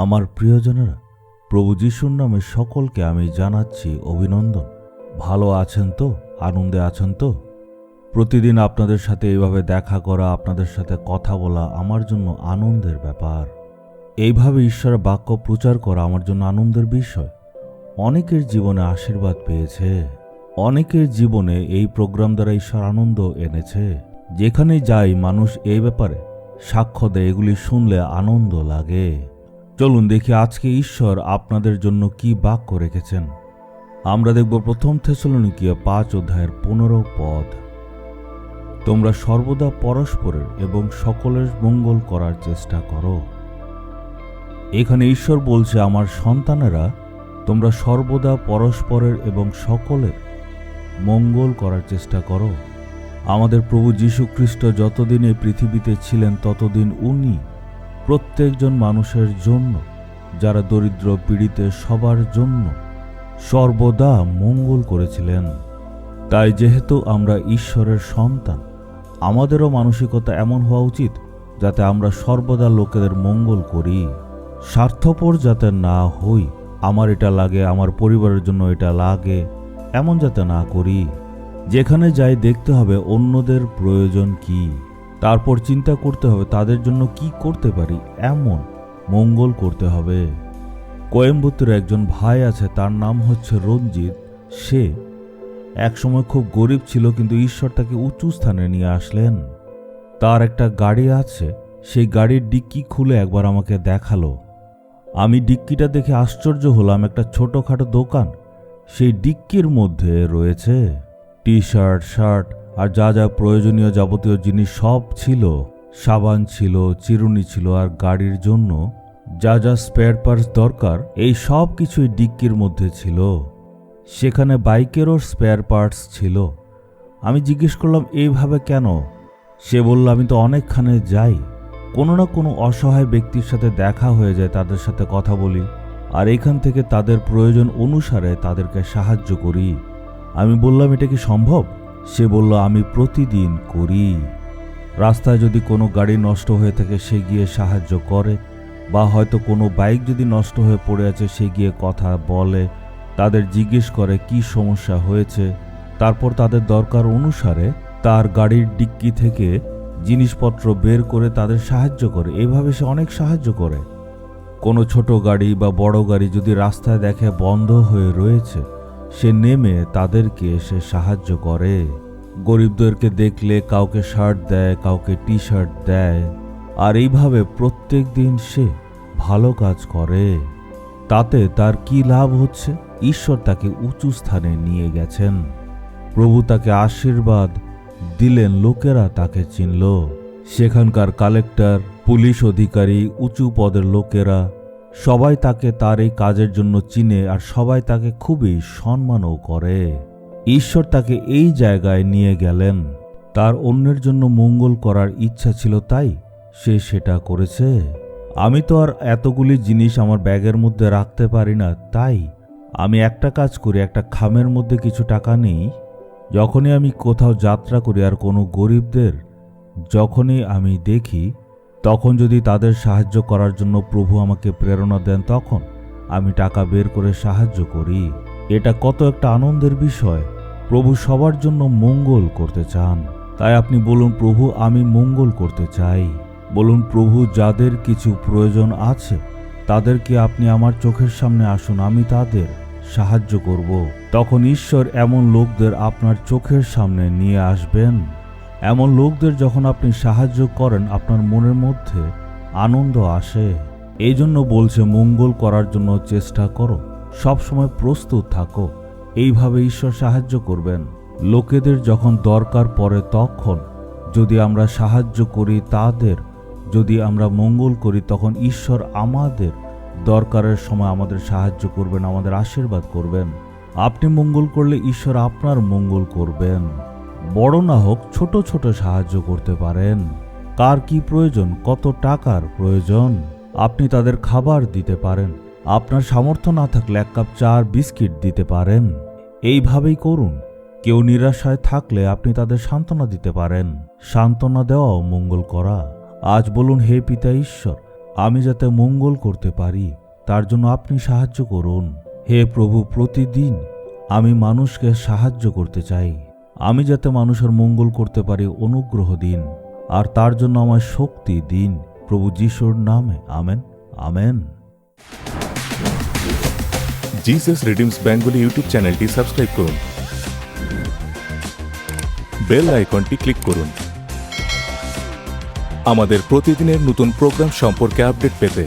আমার প্রিয়জনেরা, প্রভু যিশুর নামে সকলকে আমি জানাচ্ছি অভিনন্দন। ভালো আছেন তো? আনন্দে আছেন তো? প্রতিদিন আপনাদের সাথে এইভাবে দেখা করা, আপনাদের সাথে কথা বলা আমার জন্য আনন্দের ব্যাপার। এইভাবে ঈশ্বরের বাক্য প্রচার করা আমার জন্য আনন্দের বিষয়। অনেকের জীবনে আশীর্বাদ পেয়েছে। অনেকের জীবনে এই প্রোগ্রাম দ্বারা ঈশ্বর আনন্দ এনেছে। যেখানে যাই, মানুষ এই ব্যাপারে সাক্ষ্য দেয়, এগুলি শুনলে আনন্দ লাগে। চলুন দেখি আজকে ঈশ্বর আপনাদের জন্য কি বাক্য রেখেছেন। আমরা দেখব প্রথম থেসলনিকীয় পাঁচ অধ্যায়ের পনেরো পদ। তোমরা সর্বদা পরস্পরের এবং সকলের মঙ্গল করার চেষ্টা করো। এখানে ঈশ্বর বলছে, আমার সন্তানেরা, তোমরা সর্বদা পরস্পরের এবং সকলের মঙ্গল করার চেষ্টা করো। আমাদের প্রভু যীশু খ্রিস্ট যতদিন এই পৃথিবীতে ছিলেন, ততদিন উনি প্রত্যেকজন মানুষের জন্য, যারা দরিদ্র পীড়িত সবার জন্য সর্বদা মঙ্গল করেছিলেন। তাই যেহেতু আমরা ঈশ্বরের সন্তান, আমাদেরও মানসিকতা এমন হওয়া উচিত যাতে আমরা সর্বদা লোকেদের মঙ্গল করি। স্বার্থপর যাতে না হই, আমার এটা লাগে, আমার পরিবারের জন্য এটা লাগে, এমন যাতে না করি। যেখানে যাই দেখতে হবে অন্যদের প্রয়োজন কি? তারপর চিন্তা করতে হবে তাদের জন্য কি করতে পারি? এমন মঙ্গল করতে হবে। কোয়েম্বুত্তরে একজন ভাই আছে, তার নাম হচ্ছে রঞ্জিত। সে একসময় খুব গরিব ছিল, কিন্তু ঈশ্বর তাকে উঁচু স্থানে নিয়ে আসলেন। তার একটা গাড়ি আছে, সেই গাড়ির ডিক্কি খুলে একবার আমাকে দেখাল। আমি ডিক্কিটা দেখে আশ্চর্য হলাম, একটা ছোটোখাটো দোকান। সেই ডিক্কির মধ্যে রয়েছে টি শার্ট শার্ট আর যা যা প্রয়োজনীয় যাবতীয় জিনিস সব ছিল, সাবান ছিল, চিরুনি ছিল আর গাড়ির জন্য যা যা স্পেয়ার পার্টস দরকার, এই সব কিছুই ডিক্কির মধ্যে ছিল। সেখানে বাইকেরও স্পেয়ার পার্টস ছিল। আমি জিজ্ঞেস করলাম, এইভাবে কেন? সে বলল, আমি তো অনেকখানে যাই। কোনো না কোনো অসহায় ব্যক্তির সাথে দেখা হয়ে যায়, তাদের সাথে কথা বলি আর এখান থেকে তাদের প্রয়োজন অনুসারে তাদেরকে সাহায্য করি। আমি বললাম, এটা কি সম্ভব? সে বলল, আমি প্রতিদিন করি। রাস্তায় যদি কোনো গাড়ি নষ্ট হয়ে থাকে, সে গিয়ে সাহায্য করে। বা হয়তো কোনো বাইক যদি নষ্ট হয়ে পড়ে আছে, সে গিয়ে কথা বলে, তাদের জিজ্ঞেস করে কি সমস্যা হয়েছে। তারপর তাদের দরকার অনুসারে তার গাড়ির ডিক্কি থেকে জিনিসপত্র বের করে তাদের সাহায্য করে। এভাবে সে অনেক সাহায্য করে। কোনো ছোট গাড়ি বা বড় গাড়ি যদি রাস্তায় দেখে বন্ধ হয়ে রয়েছে সে নেমে তাদেরকে সে সাহায্য করে। গরিবদেরকে দেখলে কাউকে শার্ট দেয়, কাউকে টি শার্ট দেয়। আর এইভাবে প্রত্যেক দিন সে ভালো কাজ করে। তাতে তার কি লাভ হচ্ছে? ঈশ্বর তাকে উঁচু স্থানে নিয়ে গেছেন। প্রভু তাকে আশীর্বাদ দিলেন, লোকেরা তাকে চিনল। সেখানকার কালেক্টর, পুলিশ অধিকারী, উঁচু পদের লোকেরা সবাই তাকে তার এই কাজের জন্য চিনে আর সবাই তাকে খুবই সম্মানও করে। ঈশ্বর তাকে এই জায়গায় নিয়ে গেলেন। তার অন্যের জন্য মঙ্গল করার ইচ্ছা ছিল, তাই সে সেটা করেছে। আমি তো আর এতগুলি জিনিস আমার ব্যাগের মধ্যে রাখতে পারি না, তাই আমি একটা কাজ করি, একটা খামের মধ্যে কিছু টাকা নেই। যখনই আমি কোথাও যাত্রা করি আর কোনো গরিবদের, যখনই আমি দেখি তখন যদি তাদের সাহায্য করার জন্য প্রভু আমাকে প্রেরণা দেন, তখন আমি টাকা বের করে সাহায্য করি। এটা কত একটা আনন্দের বিষয়। প্রভু সবার জন্য মঙ্গল করতে চান। তাই আপনি বলুন, প্রভু, আমি মঙ্গল করতে চাই। বলুন, প্রভু, যাদের কিছু প্রয়োজন আছে, তাদেরকে আপনি আমার চোখের সামনে আসুন, আমি তাদের সাহায্য করব। তখন ঈশ্বর এমন লোকদের আপনার চোখের সামনে নিয়ে আসবেন। এমন লোকদের যখন আপনি সাহায্য করেন, আপনার মনের মধ্যে আনন্দ আসে। এই জন্য বলছে, মঙ্গল করার জন্য চেষ্টা করো, সবসময় প্রস্তুত থাকো। এইভাবে ঈশ্বর সাহায্য করবেন। লোকেদের যখন দরকার পড়ে তখন যদি আমরা সাহায্য করি, তাদের যদি আমরা মঙ্গল করি, তখন ঈশ্বর আমাদের দরকারের সময় আমাদের সাহায্য করবেন, আমাদের আশীর্বাদ করবেন। আপনি মঙ্গল করলে ঈশ্বর আপনার মঙ্গল করবেন। বড় না হোক ছোট ছোট সাহায্য করতে পারেন। কার কি প্রয়োজন, কত টাকার প্রয়োজন? আপনি তাদের খাবার দিতে পারেন। আপনার সামর্থ্য না থাকলে এক কাপ চা আর বিস্কিট দিতে পারেন। এইভাবেই করুন। কেউ নিরাশায় থাকলে আপনি তাদের সান্ত্বনা দিতে পারেন। সান্ত্বনা দেওয়াও মঙ্গল করা। আজ বলুন, হে পিতা ঈশ্বর, আমি যাতে মঙ্গল করতে পারি, তার জন্য আপনি সাহায্য করুন। হে প্রভু, প্রতিদিন আমি মানুষকে সাহায্য করতে চাই। আমি যাতে মানুষের মঙ্গল করতে পারি অনুগ্রহ দিন, আর তার জন্য আমার শক্তি দিন, প্রভু যিশুর নামে, amen amen. Jesus redeems Bengali YouTube চ্যানেলটি সাবস্ক্রাইব করুন। বেল আইকনটি ক্লিক করুন। আমাদের প্রতিদিনের নতুন প্রোগ্রাম সম্পর্কে আপডেট পেতে